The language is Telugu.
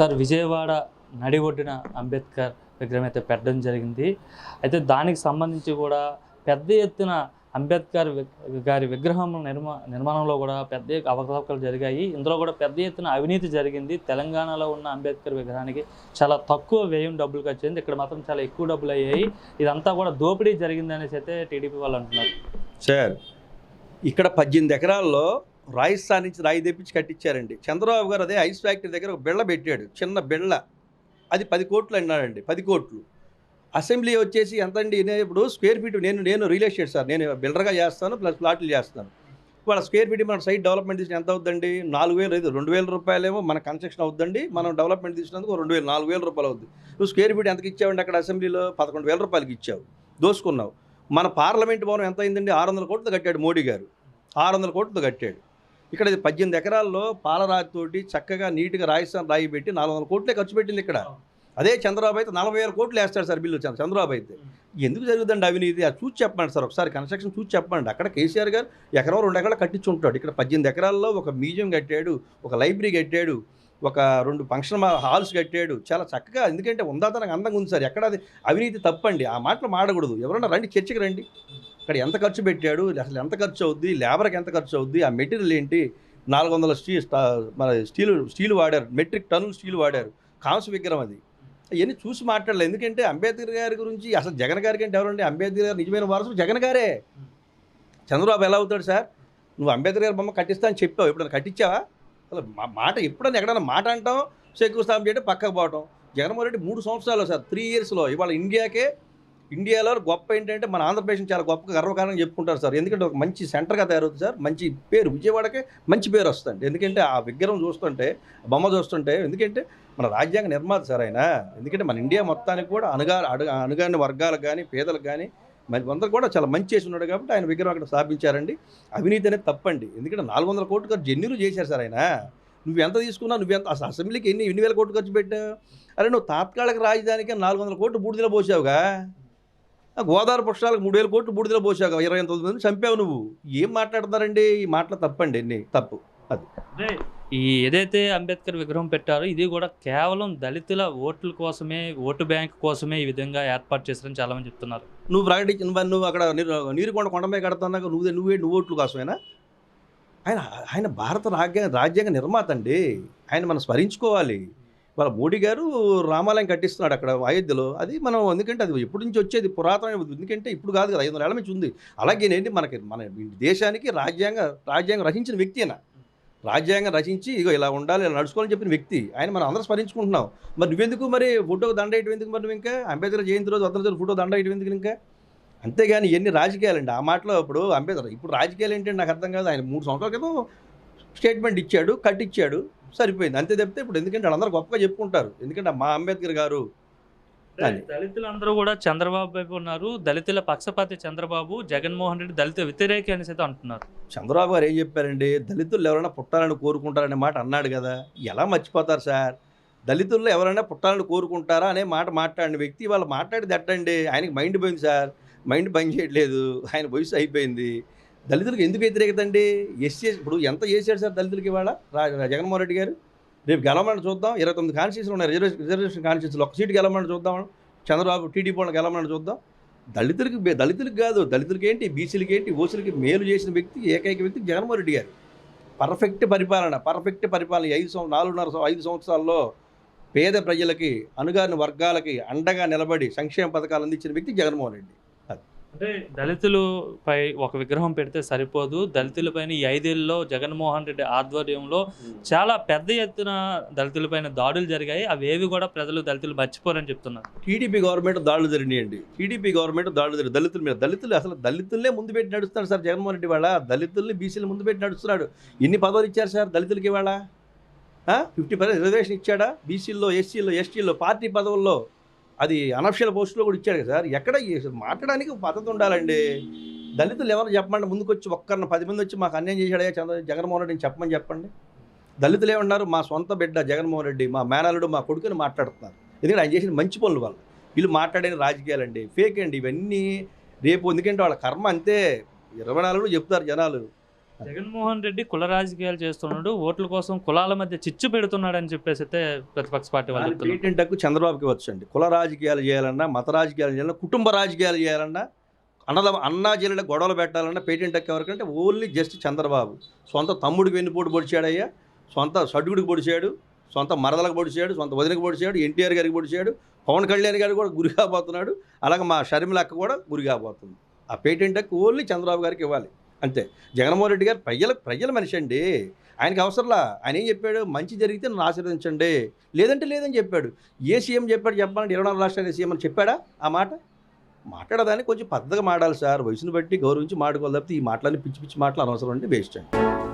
సార్ విజయవాడ నడి ఒడ్డున అంబేద్కర్ విగ్రహం అయితే పెట్టడం జరిగింది. అయితే దానికి సంబంధించి కూడా పెద్ద ఎత్తున అంబేద్కర్ గారి విగ్రహం నిర్మా నిర్మాణంలో కూడా పెద్ద అవకతవకలు జరిగాయి. ఇందులో కూడా పెద్ద ఎత్తున అవినీతి జరిగింది. తెలంగాణలో ఉన్న అంబేద్కర్ విగ్రహానికి చాలా తక్కువ వ్యయం డబ్బులు ఖర్చు ఇక్కడ మాత్రం చాలా ఎక్కువ డబ్బులు అయ్యాయి. ఇదంతా కూడా దోపిడీ జరిగింది అనేసి అయితే టీడీపీ వాళ్ళు అంటున్నారు. సార్ ఇక్కడ పద్దెనిమిది ఎకరాల్లో రాజస్థాన్ నుంచి రాయి తెప్పించి కట్టించారండి. చంద్రబాబు గారు అదే ఐస్ ఫ్యాక్టరీ దగ్గర ఒక బిళ్ళ పెట్టాడు. చిన్న బిళ్ళ. అది పది కోట్లు అన్నాడండి. పది కోట్లు. అసెంబ్లీ వచ్చేసి ఎంత అండి? ఇప్పుడు స్క్వేర్ ఫీట్ నేను నేను రియల్ ఎస్టేట్ సార్. నేను బిల్డర్గా చేస్తాను ప్లస్ ప్లాట్లు చేస్తాను. వాళ్ళ స్క్వేర్ ఫీట్ మన సైట్ డెవలప్మెంట్ తీసిన ఎంత అవుద్దండి? నాలుగు వేలు ఐదు రెండు వేల రూపాయలేమో మన కన్స్ట్రక్షన్ అవుద్దండి. మనం డెవలప్మెంట్ తీసినందుకు రెండు వేలు నాలుగు వేల రూపాయలు అవుద్ది. నువ్వు స్క్వేర్ ఫీట్ ఎంతకి ఇచ్చావండి అక్కడ అసెంబ్లీలో? పదకొండు వేల రూపాయలకి ఇచ్చావు. దోసుకున్నావు. మన పార్లమెంట్ భవనం ఎంత అయిందండి? ఆరు వందల కోట్లతో కట్టాడు మోడీ గారు. ఆరు వందల కోట్లతో కట్టాడు. ఇక్కడ పద్దెనిమిది ఎకరాల్లో పాలరాతితోటి చక్కగా నీట్గా రాజస్థాన్ రాయి పెట్టి నాలుగు వందల కోట్లే ఖర్చు పెట్టింది ఇక్కడ. అదే చంద్రబాబు అయితే నలభై వేల కోట్లు వేస్తాడు సార్ బిల్లు చంద్ర- చంద్రబాబు అయితే. ఎందుకు జరుగుతుందండి అవినీతి? అది చూసి చెప్పండి సార్ ఒకసారి కన్స్ట్రక్షన్ చూసి చెప్పండి అక్కడ కేసీఆర్ గారు ఎకరం రెండు ఎకరాలు కట్టించి ఉంటాడు ఇక్కడ పద్దెనిమిది ఎకరాల్లో ఒక మ్యూజియం కట్టాడు ఒక లైబ్రరీ కట్టాడు ఒక రెండు ఫంక్షన్ హాల్స్ కట్టాడు. చాలా చక్కగా ఎందుకంటే ఉందాతనకు అందంగా ఉంది సార్. ఎక్కడ అది అవినీతి తప్పండి. ఆ మాటలు మాడకూడదు. ఎవరన్నా రండి చర్చకి రండి. ఇక్కడ ఎంత ఖర్చు పెట్టాడు అసలు ఎంత ఖర్చు అవుద్ది లేబర్కి ఎంత ఖర్చు అవుద్ది ఆ మెటీరియల్ ఏంటి? నాలుగు వందల స్టీల్ మన స్టీల్ స్టీల్ వాడారు మెట్రిక్ టన్నులు స్టీల్ వాడారు. కాంస్య విగ్రహం అది. అవన్నీ చూసి మాట్లాడలేదు. ఎందుకంటే అంబేద్కర్ గారి గురించి అసలు జగన్ గారికి అంటే ఎవరండి? అంబేద్కర్ గారు నిజమైన వారసుడు జగన్ గారే. చంద్రబాబు ఎలా అవుతాడు సార్? నువ్వు అంబేద్కర్ గారి బొమ్మ కట్టిస్తా అని చెప్పావు. ఎప్పుడైనా కట్టించావా? అసలు మాట ఎప్పుడైనా ఎక్కడైనా మాట అంటాం శంకుస్థాపన చేయడం పక్కకు పోవటం. జగన్మోహన్ రెడ్డి మూడు సంవత్సరాలు సార్ త్రీ ఇయర్స్లో ఇవాళ ఇండియాకే ఇండియాలో గొప్ప ఏంటంటే మన ఆంధ్రప్రదేశ్ చాలా గొప్ప గర్వకారణం చెప్పుకుంటారు సార్. ఎందుకంటే ఒక మంచి సెంటర్గా తయారవుతుంది సార్. మంచి పేరు విజయవాడకే మంచి పేరు వస్తుంది. ఎందుకంటే ఆ విగ్రహం చూస్తుంటే బొమ్మ చూస్తుంటే ఎందుకంటే మన రాజ్యాంగ నిర్మాత సార్ ఆయన. ఎందుకంటే మన ఇండియా మొత్తానికి కూడా అనుగా అడుగ అనుగాని వర్గాలకు కానీ పేదలకు కానీ మరి అందరూ కూడా చాలా మంచి చేసి ఉన్నాడు కాబట్టి ఆయన విగ్రహం అక్కడ స్థాపించారండి. అవినీతి అనేది తప్పండి. ఎందుకంటే నాలుగు వందల కోట్లు ఖర్చు జన్యులు చేశారు సార్ ఆయన. నువ్వు ఎంత తీసుకున్నావు నువ్వు ఎంత అసలు అసెంబ్లీకి ఎన్ని ఎన్ని వేల కోట్లు ఖర్చు పెట్టావు? అరే నువ్వు తాత్కాలిక రాజధానికి నాలుగు వందల కోట్లు బూడిదలో పోసావుగా? గోదావరి పుష్పాలకు మూడు వేల కోట్లు బూడిదలో పోసావుగా ఇరవై తొమ్మిది మంది చంపావు నువ్వు. ఏం మాట్లాడుతున్నారండి? ఈ మాటలు తప్పండి ఎన్ని తప్పు అదే. ఈ ఏదైతే అంబేద్కర్ విగ్రహం పెట్టారో ఇది కూడా కేవలం దళితుల ఓట్ల కోసమే ఓటు బ్యాంక్ కోసమే ఈ విధంగా ఏర్పాటు చేశారని చాలా మంది చెప్తున్నారు. నువ్వు ప్రకటించి నువ్వు అక్కడ నీరు నీరుకొండ కొండమే కడుతున్నాక నువ్వు నువ్వే నువ్వు ఓట్లు కోసమేనా? ఆయన ఆయన భారత రాజ్యాంగ రాజ్యాంగ నిర్మాత అండి. ఆయన మనం స్మరించుకోవాలి. వాళ్ళ మోడీ గారు రామాలయం కట్టిస్తున్నాడు అక్కడ అయోధ్యలో. అది మనం ఎందుకంటే అది ఎప్పటి నుంచి వచ్చేది? పురాతన ఎందుకంటే ఇప్పుడు కాదు కదా ఐదు వందల ఏళ్ళ నుంచి ఉంది. అలాగే ఏంటి? మనకి మన దేశానికి రాజ్యాంగ రాజ్యాంగం రచించిన వ్యక్తి అయినా రాజ్యాంగం రచించి ఇగో ఇలా ఉండాలి ఇలా నడుచుకోవాలని చెప్పిన వ్యక్తి. ఆయన మనం అందరూ స్మరించుకుంటున్నాం. మరి నువ్వెందుకు మరి ఫోటో దండ వేయటం ఎందుకు మరి నువ్వు ఇంకా అంబేద్కర్ జయంతి రోజు వందల ఫోటో దండ వేయటం ఎందుకు ఇంకా? అంతేగాని ఎన్ని రాజకీయాలండి. ఆ మాటలో ఇప్పుడు అంబేద్కర్ ఇప్పుడు రాజకీయాలు ఏంటంటే నాకు అర్థం కాదు. ఆయన మూడు సంవత్సరాల క్రితం స్టేట్మెంట్ ఇచ్చాడు కట్టించాడు సరిపోయింది. అంతే తప్పితే ఇప్పుడు ఎందుకంటే వాళ్ళందరూ గొప్పగా చెప్పుకుంటారు. ఎందుకంటే మా అంబేద్కర్ గారు. దళితులందరూ కూడా చంద్రబాబు వైపు ఉన్నారు. దళితుల పక్షపాతి చంద్రబాబు జగన్మోహన్ రెడ్డి దళిత వ్యతిరేకి అనేసి అయితే అంటున్నారు. చంద్రబాబు గారు ఏం చెప్పారండి? దళితులు ఎవరైనా పుట్టాలని కోరుకుంటారనే మాట అన్నాడు కదా. ఎలా మర్చిపోతారు సార్? దళితుల్లో ఎవరైనా పుట్టాలని కోరుకుంటారా అనే మాట మాట్లాడిన వ్యక్తి వాళ్ళు మాట్లాడి తట్టండి ఆయనకి మైండ్ పోయింది సార్. మైండ్ పని చేయట్లేదు. ఆయన వయసు అయిపోయింది. దళితులకు ఎందుకు వ్యతిరేకత అండి? ఎస్సీ ఇప్పుడు ఎంత చేశాడు సార్ దళితులకి ఇవాళ? జగన్మోహన్ రెడ్డి గారు? రేపు గెలవమని చూద్దాం. ఇరవై తొమ్మిది కాన్స్టిట్యూషన్ ఉన్నాయి. రిజర్వేషన్ రిజర్వేషన్ కాన్స్టిట్యూషన్ ఒక సీటు గెలవమని చూద్దాం. చంద్రబాబు టీడీపీ వాళ్ళకి గెలవమని చూద్దాం. దళితులకి దళితులకు కాదు. దళితులకి ఏంటి? బీసీలకి ఏంటి? ఓసీలకి మేలు చేసిన వ్యక్తి ఏకైక వ్యక్తి జగన్మోహన్ రెడ్డి గారు. పర్ఫెక్ట్ పరిపాలన పర్ఫెక్ట్ పరిపాలన ఈ ఐదు సంవ నాలుగున్నర ఐదు సంవత్సరాల్లో పేద ప్రజలకి అనుగాని వర్గాలకి అండగా నిలబడి సంక్షేమ పథకాలు అందించిన వ్యక్తి జగన్మోహన్ రెడ్డి. అంటే దళితులు పై ఒక విగ్రహం పెడితే సరిపోదు. దళితులపైన ఈ ఐదేళ్ళలో జగన్మోహన్ రెడ్డి ఆధ్వర్యంలో చాలా పెద్ద ఎత్తున దళితులపైన దాడులు జరిగాయి. అవి ఏవి కూడా ప్రజలు దళితులు మర్చిపోరని చెప్తున్నారు. టీడీపీ గవర్నమెంట్ దాడులు జరిగినాయండి. టీడీపీ గవర్నమెంట్ దాడులు జరిగి దళితుల మీద దళితులు అసలు దళితులనే ముందు పెట్టి నడుస్తున్నాడు సార్ జగన్మోహన్ రెడ్డి వాళ్ళ దళితుల్ని బీసీలు ముందు పెట్టి నడుస్తున్నాడు. ఎన్ని పదవులు ఇచ్చారు సార్ దళితులకి ఇవాళ? ఫిఫ్టీ పర్సెంట్ రిజర్వేషన్ ఇచ్చాడా? బీసీల్లో ఎస్సీలో ఎస్టీలో పార్టీ పదవుల్లో అది అనఫిషియల్ పోస్టులో కూడా ఇచ్చాడు కదా సార్. ఎక్కడ మాట్లాడడానికి పద్ధతి ఉండాలండి. దళితులు ఎవరు చెప్పమండి ముందుకొచ్చి ఒక్కరిని పది మంది వచ్చి మాకు అన్యాయం చేశాడే చంద్ర జగన్మోహన్ రెడ్డిని చెప్పమని చెప్పండి. దళితులు ఏమన్నారు? మా సొంత బిడ్డ జగన్మోహన్ రెడ్డి మా మేనల్లుడు మా కొడుకుని మాట్లాడుతున్నారు. ఎందుకంటే ఆయన చేసిన మంచి పనులు వాళ్ళు వీళ్ళు మాట్లాడిన రాజకీయాలండి. ఫేక్ అండి ఇవన్నీ. రేపు ఎందుకంటే వాళ్ళ కర్మ అంతే. ఇరవై నాలుగు చెప్తారు జనాలు. జగన్మోహన్ రెడ్డి కుల రాజకీయాలు చేస్తున్నాడు ఓట్ల కోసం కులాల మధ్య చిచ్చు పెడుతున్నాడు అని చెప్పేసి అయితే ప్రతిపక్ష పార్టీ వాళ్ళు పేటెంట్ హక్కు చంద్రబాబుకి వచ్చండి. కుల రాజకీయాలు చేయాలన్నా మత రాజకీయాలు చేయాలన్నా కుటుంబ రాజకీయాలు చేయాలన్నా అన్నద అన్నా జిల్లాలో గొడవలు పెట్టాలన్నా పేటెంట్ హక్కు ఎవరికంటే ఓన్లీ జస్ట్ చంద్రబాబు. సొంత తమ్ముడికి వెన్నుపోటు పొడిచాడయ్యా సొంత సడ్డుడికి పొడిచాడు సొంత మరదలకు పొడిచాడు సొంత వదినకి పొడిచాడు ఎన్టీఆర్ గారికి పొడిచాడు పవన్ కళ్యాణ్ గారు కూడా గురి కాబోతున్నాడు. అలాగే మా షర్మిల అక్క కూడా గురి కాబోతుంది. ఆ పేటెంట్ హక్కు ఓన్లీ చంద్రబాబు గారికి ఇవ్వాలి. అంతే. జగన్మోహన్ రెడ్డి గారు ప్రజల ప్రజల మనిషి అండి. ఆయనకి అవసరంలా. ఆయన ఏం చెప్పాడు? మంచి జరిగితే నన్ను ఆశీర్వదించండి. లేదంటే లేదని చెప్పాడు. ఏ సీఎం చెప్పాడు చెప్పాలంటే ఇరవై నాలుగు రాష్ట్రాల సీఎం అని చెప్పాడా? ఆ మాట? మాట్లాడదాన్ని కొంచెం పద్ధతిగా మాడాలి సార్. వయసును బట్టి గౌరవించి మాట్లాడుకోవాలి తప్పితే ఈ మాటలన్నీ పిచ్చి పిచ్చి మాటలు అనవసరం అంటే వేస్ట్ అండి.